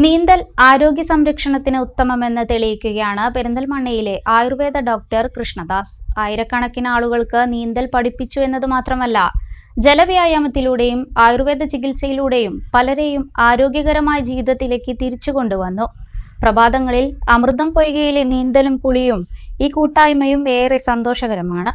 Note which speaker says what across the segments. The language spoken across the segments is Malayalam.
Speaker 1: നീന്തൽ ആരോഗ്യ സംരക്ഷണത്തിന് ഉത്തമമെന്ന് തെളിയിക്കുകയാണ് പെരിന്തൽമണ്ണയിലെ ആയുർവേദ ഡോക്ടർ കൃഷ്ണദാസ്. ആയിരക്കണക്കിന് ആളുകൾക്ക് നീന്തൽ പഠിപ്പിച്ചു എന്നത് മാത്രമല്ല ജലവ്യായാമത്തിലൂടെയും ആയുർവേദ ചികിത്സയിലൂടെയും പലരെയും ആരോഗ്യകരമായ ജീവിതത്തിലേക്ക് തിരിച്ചു കൊണ്ടുവന്നു. പ്രഭാതങ്ങളിൽ അമൃതം പൊയ്കയിലെ നീന്തലും പുളിയും ഈ കൂട്ടായ്മയും ഏറെ സന്തോഷകരമാണ്.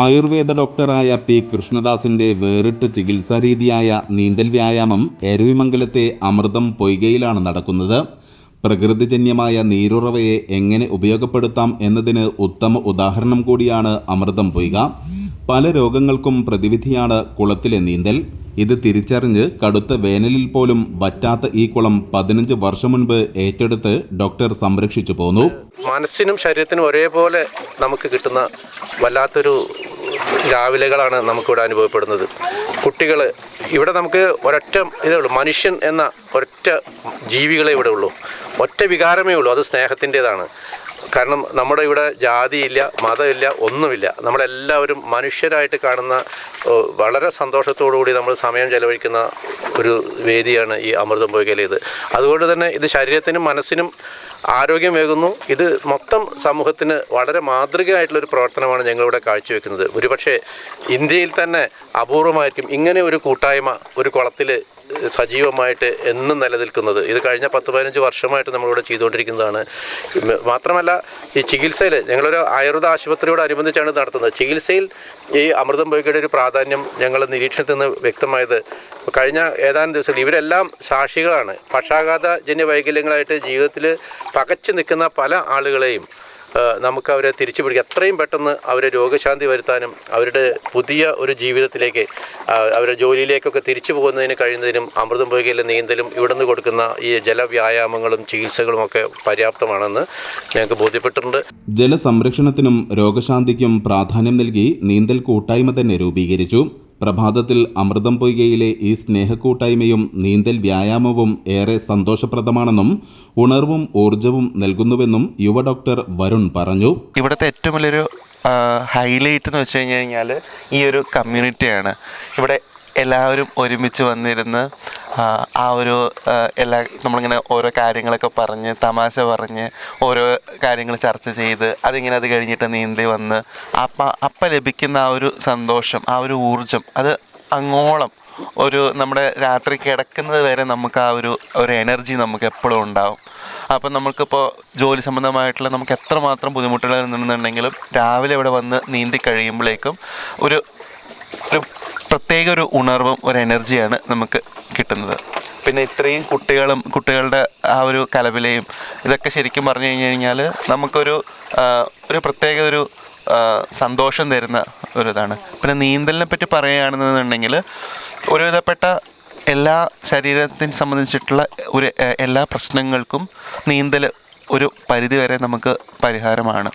Speaker 2: ആയുർവേദ ഡോക്ടറായ പി കൃഷ്ണദാസിന്റെ വേറിട്ട ചികിത്സാ രീതിയായ നീന്തൽ വ്യായാമം എരവിമംഗലത്തെ അമൃതം പൊയ്കയിലാണ് നടക്കുന്നത്. പ്രകൃതിജന്യമായ നീരുറവയെ എങ്ങനെ ഉപയോഗപ്പെടുത്താം എന്നതിന് ഉത്തമ ഉദാഹരണം കൂടിയാണ് അമൃതം പൊയ്ക. പല രോഗങ്ങൾക്കും പ്രതിവിധിയാണ് കുളത്തിലെ നീന്തൽ. ഇത് തിരിച്ചറിഞ്ഞ് കടുത്ത വേനലിൽ പോലും വറ്റാത്ത ഈ കുളം പതിനഞ്ച് വർഷം മുൻപ് ഏറ്റെടുത്ത് ഡോക്ടർ സംരക്ഷിച്ചു പോന്നു.
Speaker 3: മനസ്സിനും ശരീരത്തിനും ഒരേപോലെ നമുക്ക് കിട്ടുന്ന വല്ലാത്തൊരു രാവിലെകളാണ് നമുക്കിവിടെ അനുഭവപ്പെടുന്നത്. കുട്ടികൾ ഇവിടെ നമുക്ക് ഒരൊറ്റ ഇതേ ഉള്ളൂ. മനുഷ്യൻ എന്ന ഒരൊറ്റ ജീവികളെ ഇവിടെ ഉള്ളൂ. ഒറ്റ വികാരമേ ഉള്ളൂ. അത് സ്നേഹത്തിന്റെതാണ്. കാരണം നമ്മുടെ ഇവിടെ ജാതിയില്ല മതമില്ല ഒന്നുമില്ല. നമ്മളെല്ലാവരും മനുഷ്യരായിട്ട് കാണുന്ന വളരെ കൂടി നമ്മൾ സമയം ചെലവഴിക്കുന്ന ഒരു വേദിയാണ് ഈ അമൃതം പൊയ്കയിലേത്. അതുകൊണ്ട് തന്നെ ഇത് ശരീരത്തിനും മനസ്സിനും ആരോഗ്യമേകുന്നു ഇത് മൊത്തം സമൂഹത്തിന് വളരെ മാതൃകയായിട്ടുള്ളൊരു പ്രവർത്തനമാണ് ഞങ്ങളിവിടെ കാഴ്ചവെക്കുന്നത്. ഒരുപക്ഷെ ഇന്ത്യയിൽ തന്നെ അപൂർവമായിരിക്കും ഇങ്ങനെ ഒരു കൂട്ടായ്മ ഒരു കുളത്തിൽ സജീവമായിട്ട് എന്നും നിലനിൽക്കുന്നത്. ഇത് കഴിഞ്ഞ പത്ത് പതിനഞ്ച് വർഷമായിട്ട് നമ്മളിവിടെ ചെയ്തുകൊണ്ടിരിക്കുന്നതാണ്. മാത്രമല്ല ഈ ചികിത്സയിൽ ഞങ്ങളൊരു ആയുർവേദ ആശുപത്രിയോട് അനുബന്ധിച്ചാണ് നടത്തുന്നത്. ചികിത്സയിൽ ഈ അമൃതം പൊയ്ക്കയുടെ ഒരു പ്രാധാന്യം ഞങ്ങൾ നിരീക്ഷണത്തിൽ നിന്ന് വ്യക്തമായത് കഴിഞ്ഞ ഏതാനും ദിവസങ്ങൾ ഇവരെല്ലാം സാക്ഷികളാണ്. പക്ഷാഘാതജന്യ വൈകല്യങ്ങളായിട്ട് ജീവിതത്തിൽ പകച്ചു നിൽക്കുന്ന പല ആളുകളെയും നമുക്ക് അവരെ തിരിച്ചു പിടിക്കുക എത്രയും പെട്ടെന്ന് അവരെ രോഗശാന്തി വരുത്താനും അവരുടെ പുതിയ ഒരു ജീവിതത്തിലേക്ക് അവരുടെ ജോലിയിലേക്കൊക്കെ തിരിച്ചു പോകുന്നതിന് കഴിയുന്നതിനും അമൃതം പൊയ്കയിലെ നീന്തലും ഇവിടുന്ന് കൊടുക്കുന്ന ഈ ജലവ്യായാമങ്ങളും ചികിത്സകളും ഒക്കെ പര്യാപ്തമാണെന്ന് ഞങ്ങൾക്ക് ബോധ്യപ്പെട്ടിട്ടുണ്ട്.
Speaker 2: ജലസംരക്ഷണത്തിനും രോഗശാന്തിക്കും പ്രാധാന്യം നൽകി നീന്തൽ കൂട്ടായ്മ തന്നെ രൂപീകരിച്ചു. പ്രഭാതത്തിൽ അമൃതം പൊയ്കയിലെ ഈ സ്നേഹക്കൂട്ടായ്മയും നീന്തൽ വ്യായാമവും ഏറെ സന്തോഷപ്രദമാണെന്നും ഉണർവും ഊർജവും നൽകുന്നുവെന്നും യുവ ഡോക്ടർ വരുൺ പറഞ്ഞു.
Speaker 4: ഇവിടുത്തെ ഏറ്റവും വലിയൊരു ഹൈലൈറ്റ് എന്ന് വെച്ച് കഴിഞ്ഞ് കഴിഞ്ഞാൽ ഈ ഒരു കമ്മ്യൂണിറ്റിയാണ് ഇവിടെ എല്ലാവരും ഒരുമിച്ച് വന്നിരുന്ന് ആ, ഒരു എല്ലാ നമ്മളിങ്ങനെ ഓരോ കാര്യങ്ങളൊക്കെ പറഞ്ഞ് തമാശ പറഞ്ഞ് ഓരോ കാര്യങ്ങൾ ചർച്ച ചെയ്ത് അതിങ്ങനെ അത് കഴിഞ്ഞിട്ട് നീന്തി വന്ന് അപ്പം അപ്പം ലഭിക്കുന്ന ആ ഒരു സന്തോഷം ആ ഒരു ഊർജം അത് അങ്ങോളം ഒരു നമ്മുടെ രാത്രി കിടക്കുന്നത് വരെ നമുക്ക് ആ ഒരു ഒരു എനർജി നമുക്ക് എപ്പോഴും ഉണ്ടാവും. അപ്പം നമുക്കിപ്പോൾ ജോലി സംബന്ധമായിട്ടുള്ള നമുക്ക് എത്രമാത്രം ബുദ്ധിമുട്ടുകൾ നിന്നുണ്ടെങ്കിലും രാവിലെ ഇവിടെ വന്ന് നീന്തി കഴിയുമ്പോഴേക്കും ഒരു ഒരു പ്രത്യേക ഒരു ഉണർവും ഒരു എനർജിയാണ് നമുക്ക് കിട്ടുന്നത്. പിന്നെ ഇത്രയും കുട്ടികളും കുട്ടികളുടെ ആ ഒരു കലവിലയും ഇതൊക്കെ ശരിക്കും പറഞ്ഞു കഴിഞ്ഞു കഴിഞ്ഞാൽ നമുക്കൊരു ഒരു പ്രത്യേക ഒരു സന്തോഷം തരുന്ന ഒരു ഇതാണ് പിന്നെ നീന്തലിനെ പറ്റി പറയുകയാണെന്നുണ്ടെങ്കിൽ ഒരുവിധപ്പെട്ട എല്ലാ ശരീരത്തിന് സംബന്ധിച്ചിട്ടുള്ള ഒരു എല്ലാ പ്രശ്നങ്ങൾക്കും നീന്തൽ ഒരു പരിധിവരെ നമുക്ക് പരിഹാരമാണ്.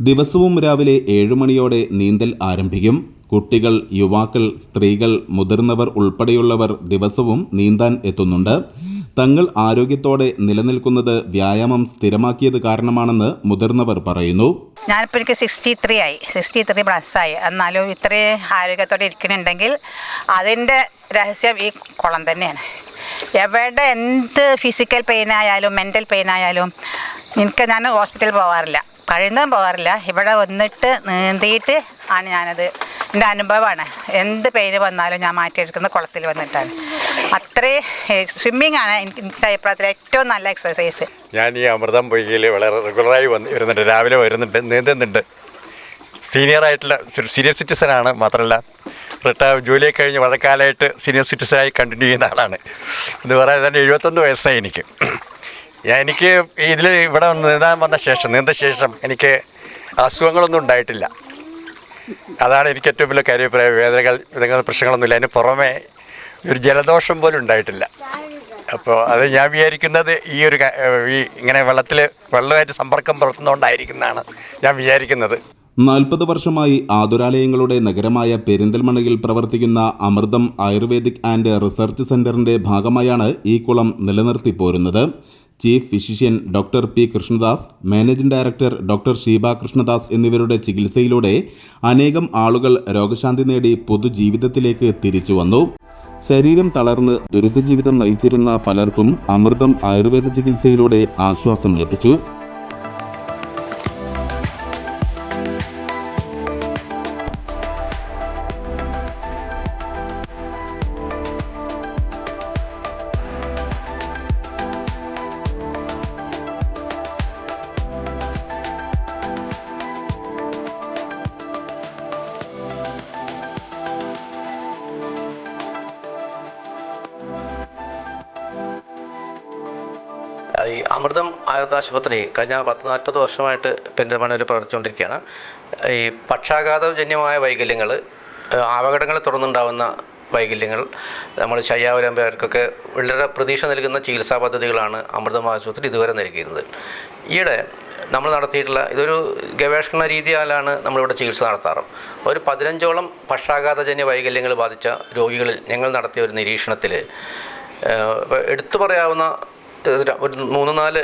Speaker 2: ദിവസവും രാവിലെ ഏഴ് മണിയോടെ നീന്തൽ ആരംഭിക്കും. കുട്ടികൾ യുവാക്കൾ സ്ത്രീകൾ മുതിർന്നവർ ഉൾപ്പെടെയുള്ളവർ ദിവസവും നീന്താൻ എത്തുന്നുണ്ട്. തങ്ങൾ ആരോഗ്യത്തോടെ നിലനിൽക്കുന്നത് വ്യായാമം സ്ഥിരമാക്കിയത് കാരണമാണെന്ന് മുതിർന്നവർ പറയുന്നു.
Speaker 5: ഞാനിപ്പോൾ എനിക്ക് സിക്സ്റ്റി ത്രീ ആയി. സിക്സ്റ്റി ത്രീ പ്ലസ് ആയി. എന്നാലും ഇത്രയും ആരോഗ്യത്തോടെ ഇരിക്കുന്നുണ്ടെങ്കിൽ അതിന്റെ രഹസ്യം ഈ കുളം തന്നെയാണ്. എവിടെ എന്ത് ഫിസിക്കൽ പെയിൻ ആയാലും മെന്റൽ പെയിൻ ആയാലും എനിക്ക് ഞാൻ ഹോസ്പിറ്റലിൽ പോകാറില്ല കഴിയുന്നതും പോകാറില്ല ഇവിടെ വന്നിട്ട് നീന്തിയിട്ട് ആണ് ഞാനത്. എന്റെ അനുഭവമാണ്. എന്ത് പെയിന് വന്നാലും ഞാൻ മാറ്റിയെടുക്കുന്നത് കുളത്തിൽ വന്നിട്ടാണ്. അത്രേ സ്വിമ്മിങ് ആണ് എനിക്ക് അഭിപ്രായത്തിൽ ഏറ്റവും നല്ല എക്സസൈസ്
Speaker 6: ഞാൻ ഈ അമൃതം പൊയ്കയിൽ വളരെ റെഗുലറായി വന്ന് വരുന്നുണ്ട്. രാവിലെ വരുന്നുണ്ട് നീന്തുന്നുണ്ട്. സീനിയർ ആയിട്ടുള്ള സീനിയർ സിറ്റിസൺ ആണ് മാത്രമല്ല റിട്ടയർ ജോലിയൊക്കെ കഴിഞ്ഞ് വളരെ കാലമായിട്ട് സീനിയർ സിറ്റിസനായി കണ്ടിന്യൂ ചെയ്യുന്ന ആളാണ്. എന്ന് പറയാൻ തന്നെ എഴുപത്തൊന്ന് വയസ്സായി എനിക്ക്. എനിക്ക് ഇതിൽ ഇവിടെ നീന്താൻ വന്ന ശേഷം നീന്ത ശേഷം എനിക്ക് അസുഖങ്ങളൊന്നും ഉണ്ടായിട്ടില്ല. അതാണ് എനിക്ക് ഏറ്റവും വലിയ കാര്യപ്രായ വേദനകൾ ഇതങ്ങനെ പ്രശ്നങ്ങളൊന്നുമില്ല. അതിന് പുറമെ ഒരു ജലദോഷം പോലും ഉണ്ടായിട്ടില്ല. അപ്പോൾ അത് ഞാൻ വിചാരിക്കുന്നത് ഈ ഒരു ഈ ഇങ്ങനെ വെള്ളത്തിൽ വെള്ളമായിട്ട് സമ്പർക്കം പുലർത്തുന്നതുകൊണ്ടായിരിക്കുന്നതാണ് ഞാൻ വിചാരിക്കുന്നത്.
Speaker 2: നാൽപ്പത് വർഷമായി ആതുരാലയങ്ങളുടെ നഗരമായ പെരിന്തൽമണ്ണയിൽ പ്രവർത്തിക്കുന്ന അമൃതം ആയുർവേദിക് ആൻഡ് റിസർച്ച് സെന്ററിന്റെ ഭാഗമായാണ് ഈ കുളം നിലനിർത്തി പോരുന്നത്. Chief physician doctor P Krishnadas managing director doctor Sheeba Krishnadas എന്നിവരുടെ ചികിത്സയിലൂടെ അനേകം ആളുകൾ രോഗശാന്തി നേടി പൊതുജീവിതത്തിലേക്ക് തിരിച്ചു വന്നു. ശരീരം തളർന്ന് ദുരിതജീവിതം നയിച്ചിരുന്ന പലർക്കും അമൃതം ആയുർവേദ ചികിത്സയിലൂടെ ആശ്വാസം ലഭിച്ചു.
Speaker 7: ഈ അമൃതം ആയുർവേദ ആശുപത്രി കഴിഞ്ഞ പത്ത് നാൽപ്പത് വർഷമായിട്ട് പെരിന്തൽമണ്ണയിൽ പ്രവർത്തിച്ചുകൊണ്ടിരിക്കുകയാണ്. ഈ പക്ഷാഘാതജന്യമായ വൈകല്യങ്ങൾ അപകടങ്ങളെ തുടർന്നുണ്ടാവുന്ന വൈകല്യങ്ങൾ നമ്മൾ ശയ്യാവലംബർക്കൊക്കെ വളരെ പ്രതീക്ഷ നൽകുന്ന ചികിത്സാ പദ്ധതികളാണ് അമൃതം ആശുപത്രി ഇതുവരെ നൽകിയിരുന്നത്. ഈയിടെ നമ്മൾ നടത്തിയിട്ടുള്ള ഇതൊരു ഗവേഷണ രീതിയാലാണ് നമ്മളിവിടെ ചികിത്സ നടത്താറ്. ഒരു പതിനഞ്ചോളം പക്ഷാഘാതജന്യ വൈകല്യങ്ങൾ ബാധിച്ച രോഗികളിൽ ഞങ്ങൾ നടത്തിയ ഒരു നിരീക്ഷണത്തിൽ എടുത്തു പറയാവുന്ന ഒരു മൂന്ന് നാല്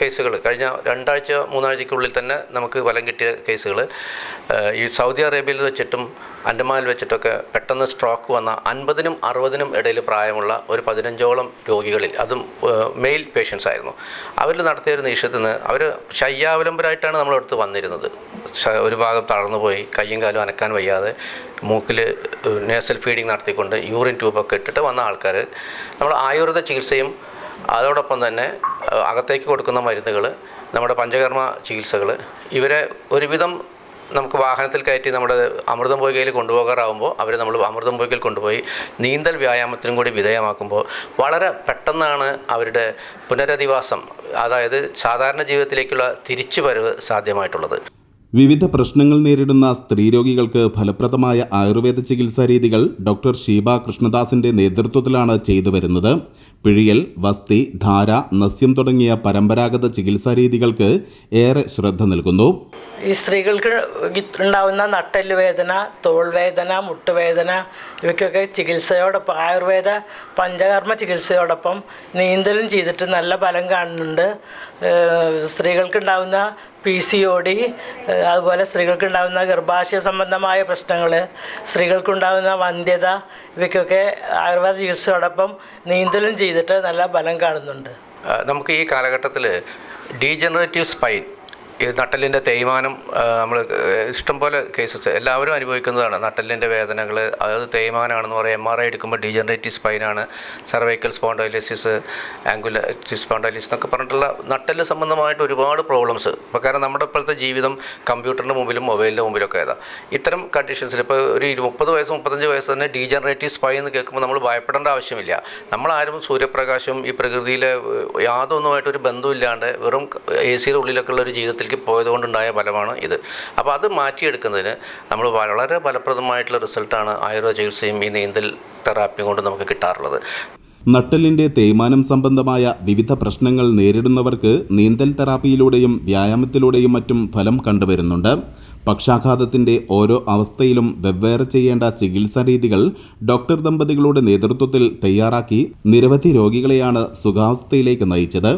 Speaker 7: കേസുകൾ കഴിഞ്ഞ രണ്ടാഴ്ച മൂന്നാഴ്ചയ്ക്കുള്ളിൽ തന്നെ നമുക്ക് ഫലം കിട്ടിയ കേസുകൾ ഈ സൗദി അറേബ്യയിൽ വെച്ചിട്ടും അൻഡമാനിൽ വെച്ചിട്ടൊക്കെ പെട്ടെന്ന് സ്ട്രോക്ക് വന്ന അൻപതിനും അറുപതിനും ഇടയിൽ പ്രായമുള്ള ഒരു പതിനഞ്ചോളം രോഗികളിൽ അതും മെയിൽ പേഷ്യൻസ് ആയിരുന്നു അവരിൽ നടത്തിയ ഒരു നിരീക്ഷണത്തിൽ നിന്ന് അവർ ശയ്യാവലംബരായിട്ടാണ് നമ്മളടുത്ത് വന്നിരുന്നത്. ഒരു ഭാഗം തളർന്നു പോയി കയ്യും കാലും അനക്കാൻ വയ്യാതെ മൂക്കിൽ നേസൽ ഫീഡിങ് നടത്തിക്കൊണ്ട് യൂറിൻ ട്യൂബൊക്കെ ഇട്ടിട്ട് വന്ന ആൾക്കാർ നമ്മൾ ആയുർവേദ ചികിത്സയും അതോടൊപ്പം തന്നെ അകത്തേക്ക് കൊടുക്കുന്ന മരുന്നുകൾ നമ്മുടെ പഞ്ചകർമ്മ ചികിത്സകൾ ഇവരെ ഒരുവിധം നമുക്ക് വാഹനത്തിൽ കയറ്റി നമ്മുടെ അമൃതം പൊയ്കയിൽ കൊണ്ടുപോകാറാവുമ്പോൾ അവരെ നമ്മൾ അമൃതം പൊയ്കയിൽ കൊണ്ടുപോയി നീന്തൽ വ്യായാമത്തിനും കൂടി വിധേയമാക്കുമ്പോൾ വളരെ പെട്ടെന്നാണ് അവരുടെ പുനരധിവാസം അതായത് സാധാരണ ജീവിതത്തിലേക്കുള്ള തിരിച്ചുവരവ് സാധ്യമായിട്ടുള്ളത്.
Speaker 2: വിവിധ പ്രശ്നങ്ങൾ നേരിടുന്ന സ്ത്രീരോഗികൾക്ക് ഫലപ്രദമായ ആയുർവേദ ചികിത്സാ രീതികൾ ഡോക്ടർ ഷീബ കൃഷ്ണദാസിന്റെ നേതൃത്വത്തിലാണ് ചെയ്തു വരുന്നത്. പിഴിയൽ വസ്തി ധാര നസ്യം തുടങ്ങിയ പരമ്പരാഗത ചികിത്സാ രീതികൾക്ക് ഏറെ ശ്രദ്ധ നൽകുന്നു.
Speaker 8: ഈ സ്ത്രീകൾക്ക് ഉണ്ടാവുന്ന നട്ടൽ വേദന തോൾവേദന മുട്ടുവേദന ഇവയ്ക്കൊക്കെ ചികിത്സയോടൊപ്പം ആയുർവേദ പഞ്ചകർമ്മ ചികിത്സയോടൊപ്പം നീന്തലും ചെയ്തിട്ട് നല്ല ഫലം കാണുന്നുണ്ട്. സ്ത്രീകൾക്കുണ്ടാവുന്ന പി സി ഒ ഡി അതുപോലെ സ്ത്രീകൾക്കുണ്ടാകുന്ന ഗർഭാശയ സംബന്ധമായ പ്രശ്നങ്ങൾ സ്ത്രീകൾക്കുണ്ടാകുന്ന വന്ധ്യത ഇവയ്ക്കൊക്കെ ആയുർവേദ ചികിത്സയോടൊപ്പം നീന്തലും ചെയ്തിട്ട് നല്ല ബലം കാണുന്നുണ്ട്.
Speaker 7: നമുക്ക് ഈ കാലഘട്ടത്തിൽ ഡീജനറേറ്റീവ് സ്പൈൻ ഈ നട്ടലിന്റെ തേയ്മാനം നമ്മൾ ഇഷ്ടംപോലെ കേസസ് എല്ലാവരും അനുഭവിക്കുന്നതാണ്. നട്ടലിന്റെ വേദനകൾ അതായത് തേയ്മാനാണെന്ന് പറയും. എം ആർ ഐ എടുക്കുമ്പോൾ ഡീജനറേറ്റീവ് സ്പൈനാണ് സർവൈക്കൽ സ്പോണ്ടോലിസിസ് ആംഗുലറ്റീസ് സ്പോണ്ടൈലിസ് എന്നൊക്കെ പറഞ്ഞിട്ടുള്ള നട്ടൽ സംബന്ധമായിട്ട് ഒരുപാട് പ്രോബ്ലംസ് ഇപ്പോൾ കാരണം നമ്മുടെ ഇപ്പോഴത്തെ ജീവിതം കമ്പ്യൂട്ടറിന്റെ മുമ്പിലും മൊബൈലിന്റെ മുമ്പിലൊക്കെ ഏതാ ഇത്തരം കണ്ടീഷൻസിൽ ഇപ്പോൾ ഒരു മുപ്പത് വയസ്സ് മുപ്പത്തഞ്ച് വയസ്സ് തന്നെ ഡീജനറേറ്റീവ് സ്പൈ എന്ന് കേൾക്കുമ്പോൾ നമ്മൾ ഭയപ്പെടേണ്ട ആവശ്യമില്ല. നമ്മളാരും സൂര്യപ്രകാശം ഈ പ്രകൃതിയിലെ യാതൊന്നുമായിട്ടൊരു ബന്ധമില്ലാണ്ട് വെറും എ സിയുടെ ഉള്ളിലൊക്കെ ഉള്ള ഒരു ജീവിതത്തിലേക്ക് പോയതുകൊണ്ടുണ്ടായ ഫലമാണ് ഇത്. അപ്പോൾ അത് മാറ്റിയെടുക്കുന്നതിന് നമ്മൾ വളരെ ഫലപ്രദമായിട്ടുള്ള റിസൾട്ടാണ് ആയുർവേദ ചികിത്സയും ഈ നീന്തൽ തെറാപ്പിയും കൊണ്ട് നമുക്ക് കിട്ടാറുള്ളത്.
Speaker 2: നട്ടലിന്റെ തേയ്മാനം സംബന്ധമായ വിവിധ പ്രശ്നങ്ങൾ നേരിടുന്നവർക്ക് നീന്തൽ തെറാപ്പിയിലൂടെയും വ്യായാമത്തിലൂടെയും മറ്റും ഫലം കണ്ടുവരുന്നുണ്ട്. പക്ഷാഘാതത്തിന്റെ ഓരോ അവസ്ഥയിലും വെവ്വേറെ ചെയ്യേണ്ട ചികിത്സാ രീതികൾ ഡോക്ടർ ദമ്പതികളുടെ നേതൃത്വത്തിൽ തയ്യാറാക്കി നിരവധി രോഗികളെയാണ് സുഖാവസ്ഥയിലേക്ക് നയിച്ചത്.